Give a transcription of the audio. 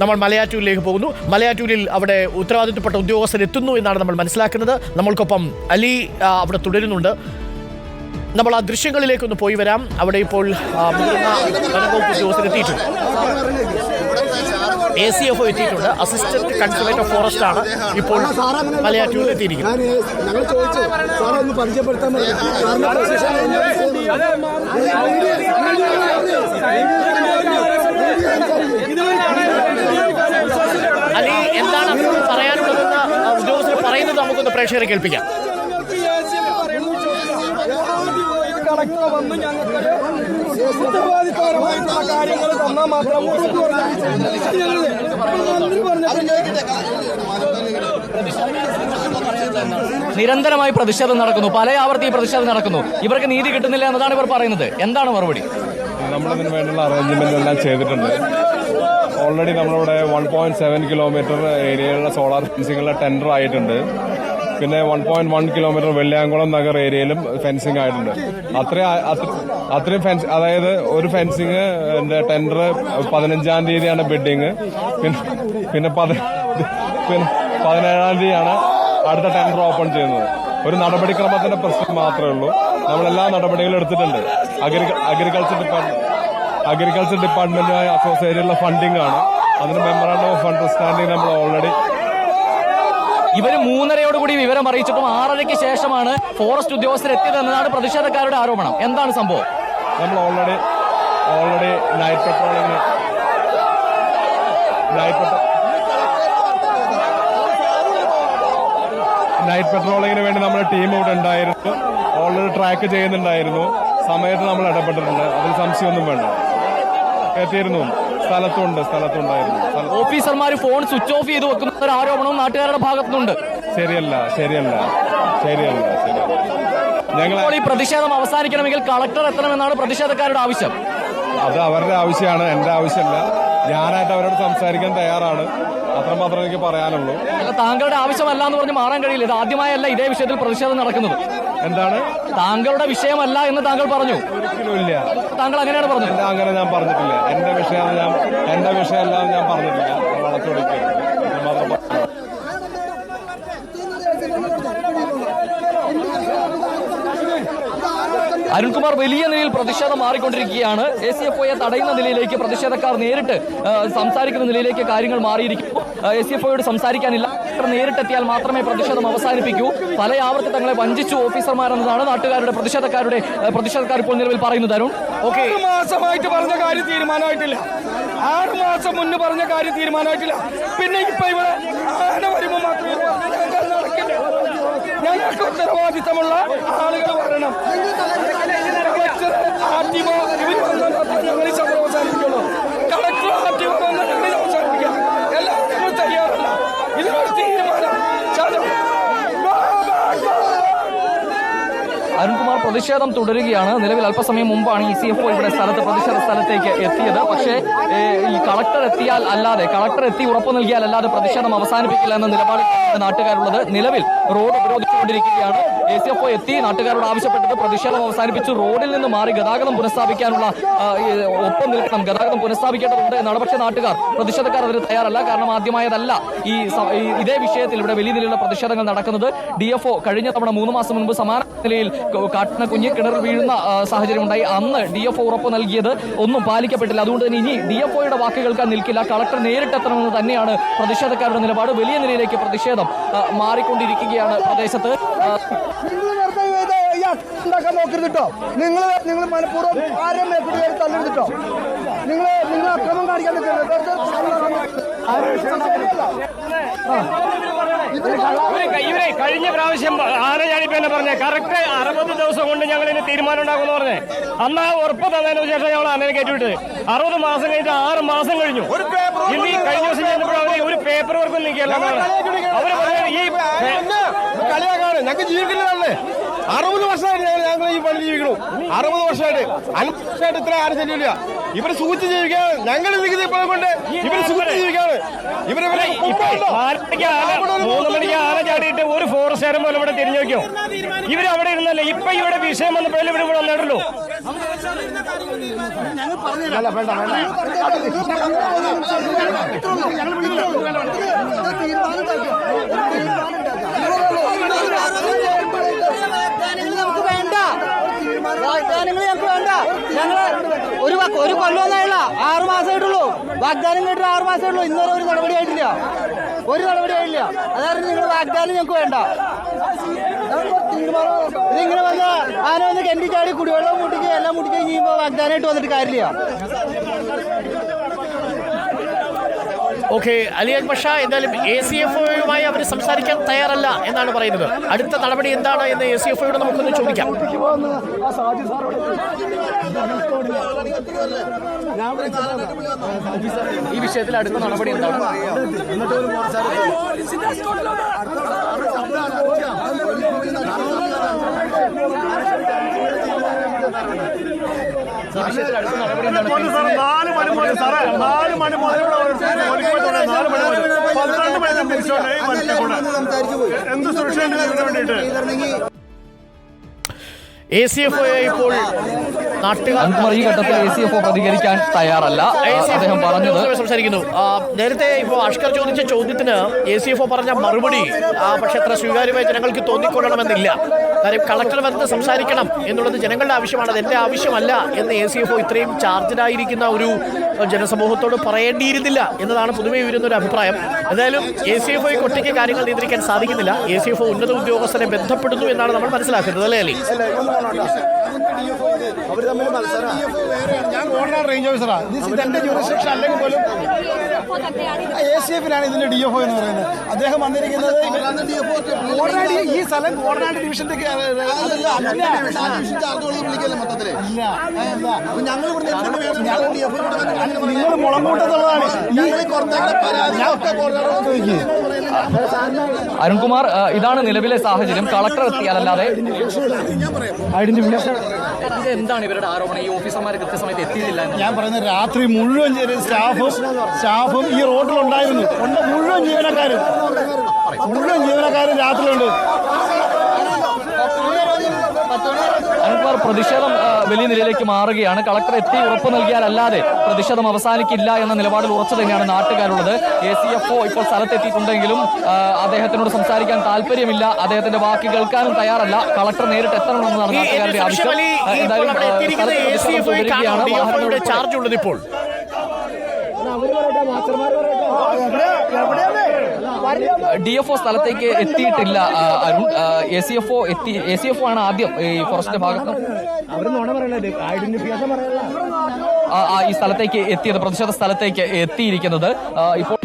നമ്മൾ മലയാറ്റൂരിലേക്ക് പോകുന്നു. മലയാറ്റൂരിൽ അവിടെ ഉത്തരവാദിത്തപ്പെട്ട ഉദ്യോഗസ്ഥർ എത്തുന്നു എന്നാണ് നമ്മൾ മനസ്സിലാക്കുന്നത്. നമ്മൾക്കൊപ്പം അലി അവിടെ തുടരുന്നുണ്ട്. നമ്മൾ ആ ദൃശ്യങ്ങളിലേക്കൊന്ന് പോയി വരാം. അവിടെ ഇപ്പോൾ ആ, മുതിർന്ന വനംവകുപ്പ് ഉദ്യോഗസ്ഥർ എത്തിയിട്ടുണ്ട്. എ സി എഫ് എത്തിയിട്ടുണ്ട്. അസിസ്റ്റന്റ് കൺസർവേറ്റർ ഫോറസ്റ്റ് ആണ് ഇപ്പോൾ മലയാറ്റൂരിൽ എത്തിയിരിക്കുന്നത്. ഞാൻ ഞങ്ങൾ ചോദിച്ചു സാറേ ഒന്ന് പരിചയപ്പെടുത്താൻ മതി സാറിന്റെ പൊസിഷൻ അലി എന്താണ് അപ്പോൾ പറയാനുള്ളതെന്ന് ആ, ഉദ്യോഗസ്ഥർ പറയുന്നത് നമുക്കൊന്ന് പ്രേക്ഷകരെ കേൾപ്പിക്കാം. ഞങ്ങൾക്ക് കാര്യങ്ങൾ മാത്രം നിരന്തരമായി പ്രതിഷേധം നടക്കുന്നു. പല ആവർത്തി പ്രതിഷേധം നടക്കുന്നു. ഇവർക്ക് നീതി കിട്ടുന്നില്ല എന്നതാണ് ഇവർ പറയുന്നത്. എന്താണ് മറുപടി? നമ്മളതിന് വേണ്ടിയുള്ള അറേഞ്ച്മെന്റ് എല്ലാം ചെയ്തിട്ടുണ്ട്. ഓൾറെഡി നമ്മളിവിടെ വൺ പോയിന്റ് സെവൻ കിലോമീറ്റർ ഏരിയയിലുള്ള സോളാർ ഫെൻസിങ്ങുള്ള ടെൻഡർ ആയിട്ടുണ്ട്. പിന്നെ one point one kilometre Velliyamkulam Nagar ഏരിയയിലും ഫെൻസിങ് ആയിട്ടുണ്ട്. അത്രയും അത്രയും ഫെൻസ് അതായത് ഒരു ഫെൻസിങ് ടെൻഡർ പതിനഞ്ചാം തീയതിയാണ് ബിഡിങ് പിന്നെ പിന്നെ പിന്നെ പതിനേഴാം തീയതിയാണ് അടുത്ത ടെൻഡർ ഓപ്പൺ ചെയ്യുന്നത്. ഒരു നടപടിക്രമത്തിന്റെ പ്രശ്നം മാത്രമേ ഉള്ളൂ. നമ്മളെല്ലാ നടപടികളും എടുത്തിട്ടുണ്ട്. അഗ്രികൾച്ചർ ഡിപ്പാർട്ട്മെന്റ് അഗ്രികൾച്ചർ ഡിപ്പാർട്ട്മെന്റുമായി അസോസിയേറ്റ് ചെയ്തുള്ള ഫണ്ടിംഗ് ആണ്. അതിന് മെമ്മറാണ്ടം ഓഫ് അണ്ടർസ്റ്റാൻഡിംഗ് നമ്മൾ ഓൾറെഡി ഇവർ മൂന്നരയോടുകൂടി വിവരം അറിയിച്ചിട്ടും ആറരയ്ക്ക് ശേഷമാണ് ഫോറസ്റ്റ് ഉദ്യോഗസ്ഥർ എത്തിയത് എന്നതാണ് പ്രതിഷേധക്കാരുടെ ആരോപണം. എന്താണ് സംഭവം? നമ്മൾ already already night patrolling night night പെട്രോളിങ്ങിന് വേണ്ടി നമ്മുടെ ടീം ഇവിടെ ഉണ്ടായിരുന്നു. ഓൾറെഡി ട്രാക്ക് ചെയ്യുന്നുണ്ടായിരുന്നു. സമയത്ത് നമ്മൾ ഇടപെട്ടിട്ടുണ്ട്. അതിൽ സംശയമൊന്നും വേണ്ട. എത്തിയിരുന്നു. സ്ഥലത്തുണ്ട് സ്ഥലത്തുണ്ടായിരുന്നു. സ്ഥല- ഓഫീസർമാർ ഫോൺ സ്വിച്ച് ഓഫ് ചെയ്ത് വെക്കുന്ന ഒരു ആരോപണവും നാട്ടുകാരുടെ ഭാഗത്തുനിന്നുണ്ട് ശരിയല്ല ശരിയല്ല ശരിയല്ല ശരിയല്ല. ഞങ്ങൾ ഈ പ്രതിഷേധം അവസാനിക്കണമെങ്കിൽ കളക്ടർ എത്തണമെന്നാണ് പ്രതിഷേധക്കാരുടെ ആവശ്യം. അത് അവരുടെ ആവശ്യമാണ് എന്റെ ആവശ്യമല്ല. ഞാനായിട്ട് അവരോട് സംസാരിക്കാൻ തയ്യാറാണ്. അത്രമാത്രം എനിക്ക് പറയാനുള്ളൂ. അല്ല താങ്കളുടെ ആവശ്യമല്ല എന്ന് പറഞ്ഞ് മാറാൻ കഴിയില്ല. ഇത് ആദ്യമായല്ല ഇതേ വിഷയത്തിൽ പ്രതിഷേധം നടക്കുന്നത്. എന്താണ്? താങ്കളുടെ വിഷയമല്ല എന്ന് താങ്കൾ പറഞ്ഞു. ഒരിക്കലും ഇല്ല. താങ്കൾ അങ്ങനെയാണ് പറഞ്ഞത്. അങ്ങനെ ഞാൻ പറഞ്ഞിട്ടില്ല. എന്റെ വിഷയം ഞാൻ എന്റെ വിഷയമല്ല ഞാൻ പറഞ്ഞിട്ടില്ല. അരുൺകുമാർ വലിയ നിലയിൽ പ്രതിഷേധം മാറിക്കൊണ്ടിരിക്കുകയാണ്. എ സി എഫ് ഒയെ തടയുന്ന നിലയിലേക്ക് പ്രതിഷേധക്കാർ നേരിട്ട് സംസാരിക്കുന്ന നിലയിലേക്ക് കാര്യങ്ങൾ മാറിയിരിക്കുന്നു. എ സി എഫ് ഒയോട് സംസാരിക്കാനില്ല. നേരിട്ടെത്തിയാൽ മാത്രമേ പ്രതിഷേധം അവസാനിപ്പിക്കൂ. പല ആവർത്തി തങ്ങളെ വഞ്ചിച്ചു ഓഫീസർമാരെന്നതാണ് നാട്ടുകാരുടെ പ്രതിഷേധക്കാരുടെ പ്രതിഷേധക്കാർ ഇപ്പോൾ നിലവിൽ പറയുന്നത്. അരുൺ? ഓക്കെ. മാസമായിട്ട് പറഞ്ഞ കാര്യം തീരുമാനമായിട്ടില്ല. ആറ് മാസം മുന്നേ പറഞ്ഞ കാര്യം തീരുമാനമായിട്ടില്ല. പിന്നെ ഇപ്പൊ ഇവിടെ ഞങ്ങൾക്ക് ഉത്തരവാദിത്തമുള്ള ആളുകൾ വരണം കളക്ടർ ആർട്ടിമോ ഇവർ വന്നാൽ മാത്രമേ ഞങ്ങൾ പ്രതിഷേധം തുടരുകയാണ്. നിലവിൽ അല്പസമയം മുമ്പാണ് ഇ സി എഫ് ഇവിടെ സ്ഥലത്ത് പ്രതിഷേധ സ്ഥലത്തേക്ക് എത്തിയത്. പക്ഷേ ഈ കളക്ടർ എത്തിയാൽ അല്ലാതെ കളക്ടർ എത്തി ഉറപ്പ് നൽകിയാൽ അല്ലാതെ പ്രതിഷേധം അവസാനിപ്പിക്കില്ല എന്ന നിലപാട് നാട്ടുകാരുള്ളത്. നിലവിൽ റോഡ് ഉപരോധിച്ചുകൊണ്ടിരിക്കുകയാണ്. എ സി എഫ് എത്തി നാട്ടുകാരോട് ആവശ്യപ്പെട്ടത് പ്രതിഷേധം അവസാനിപ്പിച്ച്. റോഡിൽ നിന്ന് മാറി ഗതാഗതം പുനഃസ്ഥാപിക്കാനുള്ള ഒപ്പം നിൽക്കണം. ഗതാഗതം പുനഃസ്ഥാപിക്കേണ്ടതുണ്ട് എന്നാണ് പക്ഷേ നാട്ടുകാർ. പ്രതിഷേധക്കാർ അതിന് തയ്യാറല്ല. കാരണം ആദ്യമായതല്ല ഈ ഇതേ വിഷയത്തിൽ ഇവിടെ വലിയ നിലയിലുള്ള പ്രതിഷേധങ്ങൾ നടക്കുന്നത്. ഡി കഴിഞ്ഞ തവണ മൂന്ന് മാസം മുൻപ് സമാന നിലയിൽ കാട്ടിന കുഞ്ഞ് കിണറിൽ വീഴുന്ന സാഹചര്യം ഉണ്ടായി അന്ന് ഡി എഫ് ഒ ഉറപ്പ് നൽകിയത് ഒന്നും പാലിക്കപ്പെട്ടില്ല. അതുകൊണ്ട് തന്നെ ഇനി ഡി എഫ് ഒയുടെ വാക്ക് കേൾക്കാൻ നിൽക്കില്ല. കളക്ടർ നേരിട്ടെത്തണമെന്ന് തന്നെയാണ് പ്രതിഷേധക്കാരുടെ നിലപാട്. വലിയ നിലയിലേക്ക് പ്രതിഷേധം മാറിക്കൊണ്ടിരിക്കുകയാണ് പ്രദേശത്ത്. ഉണ്ടാക്കാൻ നോക്കരുത് കേട്ടോ നിങ്ങൾ നിങ്ങൾ മനഃപൂർവം ആരും മേൽക്കൂടി കയറി തല്ലരുത് കേട്ടോ നിങ്ങൾ നിങ്ങൾ അക്രമം കാണിക്കാൻ നിൽക്കരുത്. ഇവർ കഴിഞ്ഞ പ്രാവശ്യം ആന ഞാനിപ്പോ എന്നെ പറഞ്ഞേ കറക്റ്റ് അറുപത് ദിവസം കൊണ്ട് ഞങ്ങൾ ഇതിന് തീരുമാനം ഉണ്ടാക്കുമെന്ന് പറഞ്ഞേ. അന്ന് ആ ഉറപ്പ് തന്നതിന് ശേഷം ഞങ്ങൾ ആനയെ കയറ്റിവിട്ട്. അറുപത് മാസം കഴിഞ്ഞിട്ട് ആറ് മാസം കഴിഞ്ഞു. ഇനി കഴിഞ്ഞ ദിവസം ചെന്നപ്പോൾ അവരെ ഒരു പേപ്പർ വർക്കും നീക്കിയല്ല അവർ പറഞ്ഞത് ഈ ഞങ്ങൾക്ക് ജീവിക്കുന്നതല്ലേ അറുപത് വർഷമായിട്ട് ഞങ്ങൾ ഈ പണി ജീവിക്കണു അറുപത് വർഷമായിട്ട്. അഞ്ച് വർഷമായിട്ട് ഇത്ര ആരും ശല്യമില്ല ഇവർ സൂചിച്ച് ജീവിക്കാണ് ഞങ്ങൾ നിൽക്കുന്ന ഇപ്പോൾ കൊണ്ട് ഇവർ സൂചിച്ച് ജീവിക്കാണ് ഇവർ ചാടിയിട്ട് ഒരു ഫോറസ്റ്റുകാരൻ പോലും ഇവിടെ തിരിഞ്ഞു നോക്കിയോ? ഇവർ അവിടെ ഇരുന്നല്ലേ? ഇപ്പൊ ഇവിടെ വിഷയം വന്നപ്പോഴല്ലേ ഇവിടെ ഇവിടെ വന്നിട്ടുള്ളൂ നമുക്ക് വാഗ്ദാനങ്ങൾ ഞങ്ങൾക്ക് വേണ്ട. ഞങ്ങൾ ഒരു ഒരു കൊല്ലമൊന്നായില്ല ആറ് മാസമായിട്ടുള്ളൂ വാഗ്ദാനം കേട്ടിട്ട് ആറ് മാസമായിട്ടുള്ളൂ ഇന്നുവരെ ഒരു നടപടി ആയിട്ടില്ല. ഒരു നടപടി ആയില്ല. അതായത് നിങ്ങൾ വാഗ്ദാനം ഞങ്ങൾക്ക് വേണ്ട. ഇതിങ്ങനെ വന്ന് ആന വന്ന് കെണ്ടി ചാടി കുടിവെള്ളം മുട്ടിക്കുക എല്ലാം മുട്ടിക്കുക കഴിയുമ്പോൾ വാഗ്ദാനമായിട്ട് വന്നിട്ട് കാര്യമില്ല. ഓക്കെ അലി അക്ബർ ഷാ എന്തായാലും എ സി എഫ് ഒയുമായി അവർ സംസാരിക്കാൻ തയ്യാറല്ല എന്നാണ് പറയുന്നത് അടുത്ത നടപടി എന്താണ് എന്ന് എ സി എഫ് ഒയോട് നമുക്കൊന്ന് ചോദിക്കാം ഈ വിഷയത്തിൽ അടുത്ത നടപടി എന്താണ് ഈ വിഷയത്തിൽ അടുത്ത നടപടി എന്താണ് നാല് മണി മുതൽ സാറേ നാല് മണി ഒരു നാല് മണി മുതൽ പന്ത്രണ്ട് മണി കൂടെ എന്ത് ഇതിന് വേണ്ടിയിട്ട് എ സി എഫ് ഇപ്പോൾ അൻകുമാർ ഈ ഘട്ടത്തിൽ എ സി എഫ് പ്രതികരിക്കാൻ തയ്യാറല്ല. അദ്ദേഹം പറഞ്ഞത് സംസാരിക്കുന്നു. നേരത്തെ ഇപ്പോൾ അഷ്കർ ചോദിച്ച ചോദ്യത്തിന് എ സി എഫ് ഒ പറഞ്ഞ മറുപടി ആ, പക്ഷെ അത്ര സ്വീകാര്യമായി ജനങ്ങൾക്ക് തോന്നിക്കൊള്ളണമെന്നില്ല. കാര്യം കളക്ടർ വന്ന് സംസാരിക്കണം എന്നുള്ളത് ജനങ്ങളുടെ ആവശ്യമാണ്. അത് എന്റെ ആവശ്യമല്ല എന്ന് എ സി എഫ് ഒ ഇത്രയും ചാർജഡായിരിക്കുന്ന ഒരു ജനസമൂഹത്തോട് പറയേണ്ടിയിരുന്നില്ല എന്നതാണ് പൊതുവെ വരുന്ന ഒരു അഭിപ്രായം. എന്തായാലും എ സി എഫ് ഐ ഒറ്റയ്ക്ക് കാര്യങ്ങൾ നിയന്ത്രിക്കാൻ സാധിക്കുന്നില്ല. എ സി എഫ് ഒ ഉന്നത ഉദ്യോഗസ്ഥരെ ബന്ധപ്പെടുന്നു എന്നാണ് നമ്മൾ മനസ്സിലാക്കുന്നത് അല്ലേ അലി? അവർ തമ്മിൽ മത്സരം. ഞാൻ കോർണർ റേഞ്ച് ഓഫീസറാണ് ഇത് എന്റെ ജൂറിസ്ഡിക്ഷൻ അല്ലെങ്കിൽ പോലും എ സി എഫിലാണ് ഇതിന്റെ ഡി എഫ് ഒ എന്ന് പറയുന്നത്. അദ്ദേഹം വന്നിരിക്കുന്നത് കോടനാട് ഈ സ്ഥലം കോടനാട് ഡിവിഷന്റെ നിങ്ങൾ മുളങ്കൂട്ടത്തുള്ളതാണ് അരുൺകുമാർ ഇതാണ് നിലവിലെ സാഹചര്യം. കളക്ടർ എത്തിയാലല്ലാതെ എന്താണ് ഇവരുടെ ആരോപണം? ഈ ഓഫീസർമാർ കൃത്യസമയത്ത് എത്തിയിട്ടില്ല എന്ന്. ഞാൻ പറയുന്നത് രാത്രി മുഴുവൻ സ്റ്റാഫും സ്റ്റാഫും ഈ റോഡിലുണ്ടായിരുന്നു മുഴുവൻ ജീവനക്കാരും മുഴുവൻ ജീവനക്കാരും രാത്രിയിലുണ്ട് അരുൺകുമാർ പ്രതിഷേധം വലിയ നിലയിലേക്ക് മാറുകയാണ്. കളക്ടർ എത്തി ഉറപ്പ് നൽകിയാലല്ലാതെ പ്രതിഷേധം അവസാനിക്കില്ല എന്ന നിലപാടിൽ ഉറച്ചു തന്നെയാണ് നാട്ടുകാരുള്ളത്. എ സി എഫ് ഒ ഇപ്പോൾ സ്ഥലത്തെത്തിയിട്ടുണ്ടെങ്കിലും അദ്ദേഹത്തിനോട് സംസാരിക്കാൻ താല്പര്യമില്ല. അദ്ദേഹത്തിന്റെ വാക്ക് കേൾക്കാനും തയ്യാറല്ല. കളക്ടർ നേരിട്ട് എത്തണമെന്നാണ് നാട്ടുകാരുടെ ആവശ്യം. ചാർജ് ഉള്ളത് ഇപ്പോൾ എന്തായാലും പറയട്ടെ ആ, എത്തിയിരിക്കുന്ന ഡി എഫ് ഒ സ്ഥലത്തേക്ക് എത്തിയിട്ടില്ല. Arun A C F O എത്തി എ സി എഫ് ഒ ആണ് ആദ്യം ഈ ഫോറസ്റ്റിന്റെ ഭാഗത്ത് ഈ സ്ഥലത്തേക്ക് എത്തിയത് പ്രതിഷേധ സ്ഥലത്തേക്ക് എത്തിയിരിക്കുന്നത്. ഇപ്പോൾ